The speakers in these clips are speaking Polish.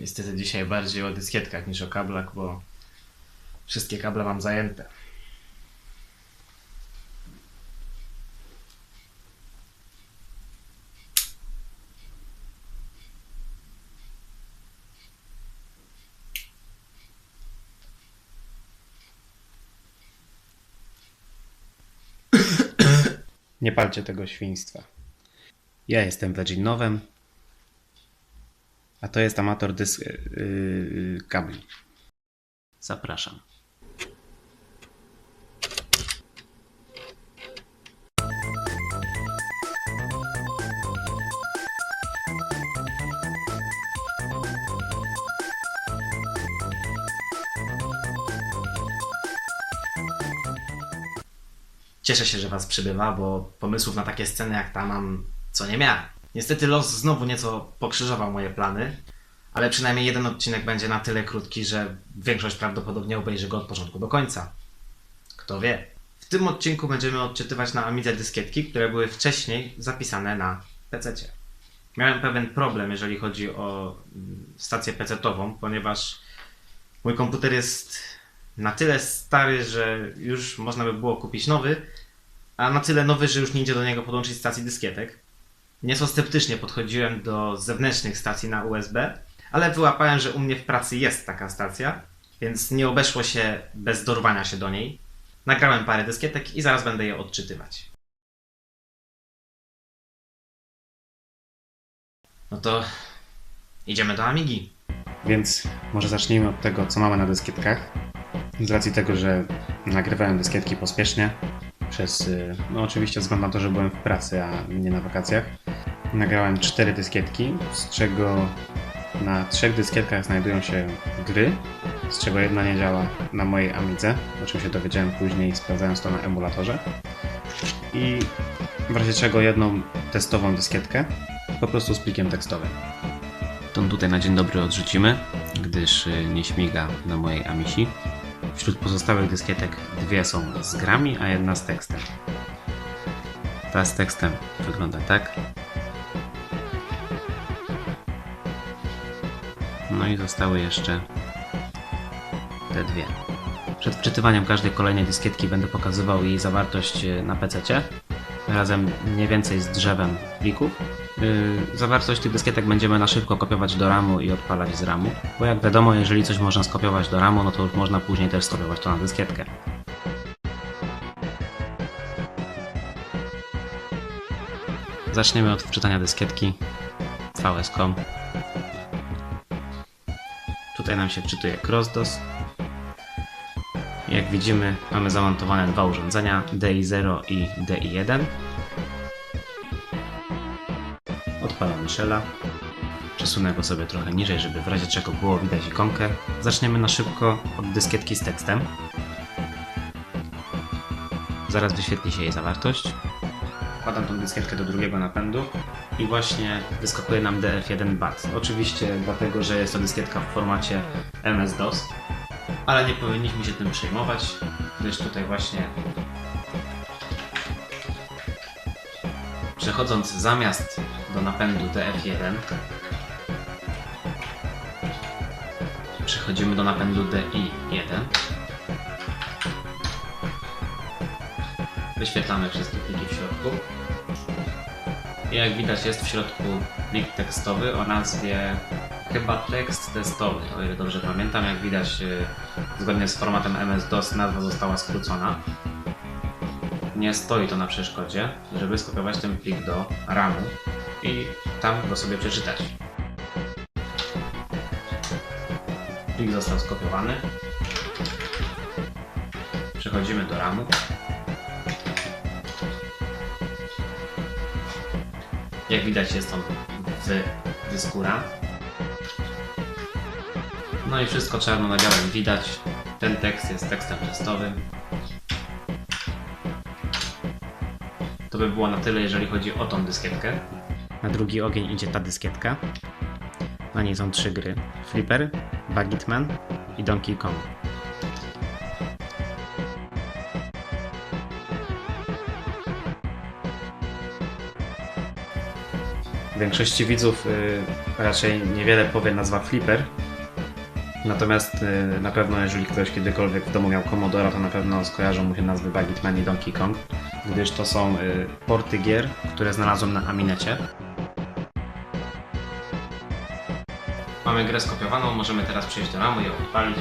Niestety dzisiaj bardziej o dyskietkach niż o kablach, bo wszystkie kable mam zajęte. Nie palcie tego świństwa. Ja jestem Virginowem, a to jest amator dysk yy. Zapraszam. Cieszę się, że Was przybywa, bo pomysłów na takie sceny jak ta mam co nie miałem. Niestety los znowu nieco pokrzyżował moje plany, ale przynajmniej jeden odcinek będzie na tyle krótki, że większość prawdopodobnie obejrzy go od początku do końca. Kto wie. W tym odcinku będziemy odczytywać na Amidze dyskietki, które były wcześniej zapisane na PC. Miałem pewien problem, jeżeli chodzi o mm, stację PC-tową, ponieważ mój komputer jest na tyle stary, że już można by było kupić nowy, a na tyle nowy, że już nie idzie do niego podłączyć stacji dyskietek. Nieco sceptycznie podchodziłem do zewnętrznych stacji na USB, ale wyłapałem, że u mnie w pracy jest taka stacja, więc nie obeszło się bez dorwania się do niej. Nagrałem parę dyskietek i zaraz będę je odczytywać. No to idziemy do Amigi. Więc może zacznijmy od tego, co mamy na dyskietkach. Z racji tego, że nagrywałem dyskietki pospiesznie, przez, y, no oczywiście ze względu na to, że byłem w pracy, a nie na wakacjach, nagrałem cztery dyskietki, z czego na trzech dyskietkach znajdują się gry, z czego jedna nie działa na mojej Amidze, o czym się dowiedziałem później sprawdzając to na emulatorze. I w razie czego jedną testową dyskietkę, po prostu z plikiem tekstowym. Tą tutaj na dzień dobry odrzucimy, gdyż y, nie śmiga na mojej Amisi. Wśród pozostałych dyskietek dwie są z grami, a jedna z tekstem. Ta z tekstem wygląda tak. No i zostały jeszcze te dwie. Przed wczytywaniem każdej kolejnej dyskietki będę pokazywał jej zawartość y, na PC, razem mniej więcej z drzewem plików. Yy, zawartość tych dyskietek będziemy na szybko kopiować do RAMu i odpalać z RAMu, bo jak wiadomo, jeżeli coś można skopiować do RAMu, no to już można później też skopiować to na dyskietkę. Zaczniemy od wczytania dyskietki VS.com. Tutaj nam się wczytuje CrossDOS. Jak widzimy, mamy zamontowane dwa urządzenia DI0 i DI1. Odpalamy shella. Przesunę go sobie trochę niżej, żeby w razie czego było widać ikonkę. Zaczniemy na szybko od dyskietki z tekstem. Zaraz wyświetli się jej zawartość. Wkładam tą dyskietkę do drugiego napędu i właśnie wyskakuje nam DF1 BAT. Oczywiście dlatego, że jest to dyskietka w formacie MS-DOS, ale nie powinniśmy się tym przejmować, gdyż tutaj właśnie przechodząc zamiast do napędu DF1 przechodzimy do napędu DI1 wyświetlamy wszystkie pliki w środku i jak widać jest w środku plik tekstowy o nazwie chyba tekst testowy, o ile dobrze pamiętam. Jak widać, y, zgodnie z formatem MS-DOS nazwa została skrócona. Nie stoi to na przeszkodzie, żeby skopiować ten plik do RAMu i tam go sobie przeczytać. Plik został skopiowany. Przechodzimy do RAMu. Jak widać jest on w dysku RAM. No i wszystko czarno na białym widać. Ten tekst jest tekstem testowym. To by było na tyle, jeżeli chodzi o tą dyskietkę. Na drugi ogień idzie ta dyskietka. Na niej są trzy gry. Flipper, Bagitman i Donkey Kong. Większości widzów y, raczej niewiele powie nazwa Flipper. Natomiast y, na pewno jeżeli ktoś kiedykolwiek w domu miał Commodora, to na pewno skojarzą mu się nazwy Bagitman i Donkey Kong, gdyż to są y, porty gier, które znalazłem na Aminecie. Mamy grę skopiowaną, możemy teraz przejść do ramu i ją odpalić.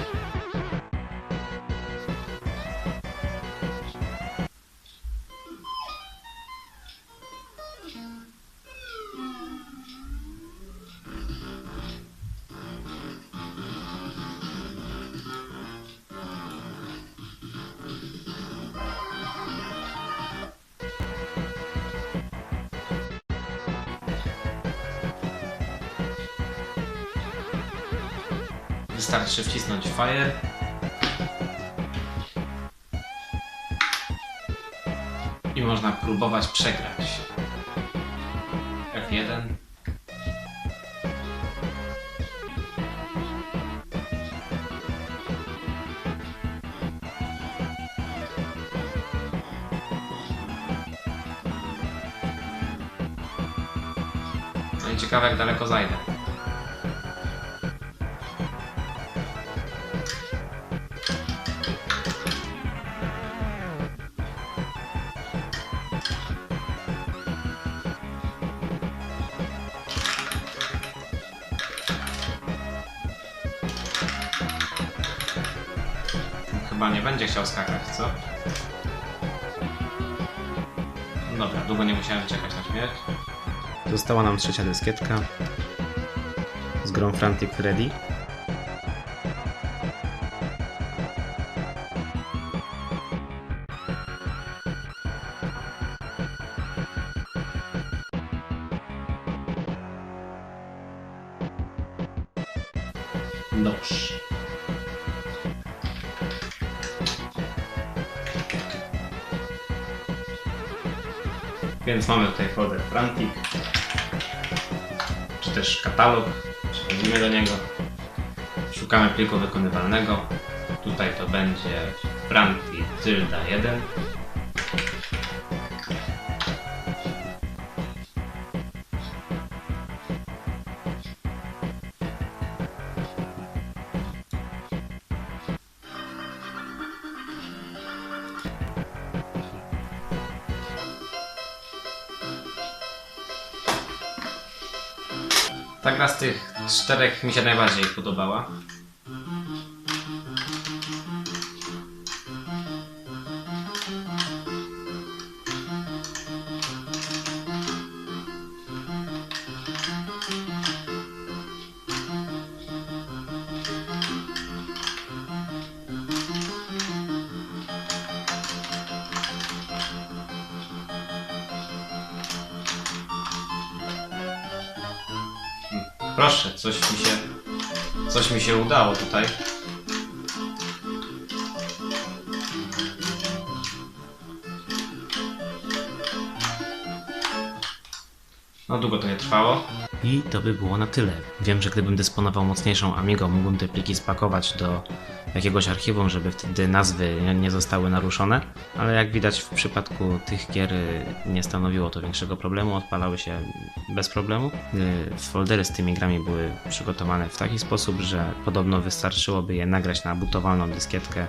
Wystarczy wcisnąć Fire. I można próbować przegrać. F1. No i ciekawe jak daleko zajdę. Chyba nie będzie chciał skakać, co? Dobra, długo nie musiałem czekać na śmierć. Została nam trzecia dyskietka z grą Frantic Freddy. Dobrze. Więc mamy tutaj folder Frantic, czy też katalog. Przechodzimy do niego. Szukamy pliku wykonywalnego. Tutaj to będzie Frantic Tylda 1. Ta gra z tych czterech mi się najbardziej podobała. Proszę, coś mi się. Coś mi się udało tutaj. No długo to nie trwało. I to by było na tyle. Wiem, że gdybym dysponował mocniejszą Amigą, mógłbym te pliki spakować do jakiegoś archiwum, żeby wtedy nazwy nie- zostały naruszone, ale jak widać w przypadku tych gier y, nie stanowiło to większego problemu, odpalały się bez problemu. Y, Foldery z tymi grami były przygotowane w taki sposób, że podobno wystarczyłoby je nagrać na butowalną dyskietkę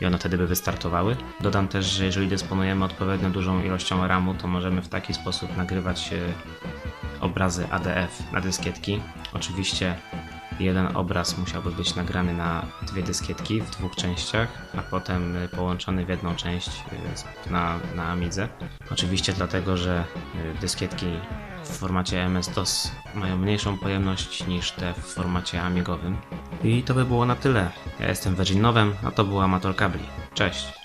i one wtedy by wystartowały. Dodam też, że jeżeli dysponujemy odpowiednio dużą ilością RAMu, to możemy w taki sposób nagrywać y, obrazy ADF na dyskietki. Oczywiście jeden obraz musiałby być nagrany na dwie dyskietki w dwóch częściach, a potem y, połączony w jedną część y, na, na Amidze. Oczywiście dlatego, że y, dyskietki w formacie MS-DOS mają mniejszą pojemność niż te w formacie amigowym. I to by było na tyle. Ja jestem Virgin Nowem, a to był Amator Kabli. Cześć!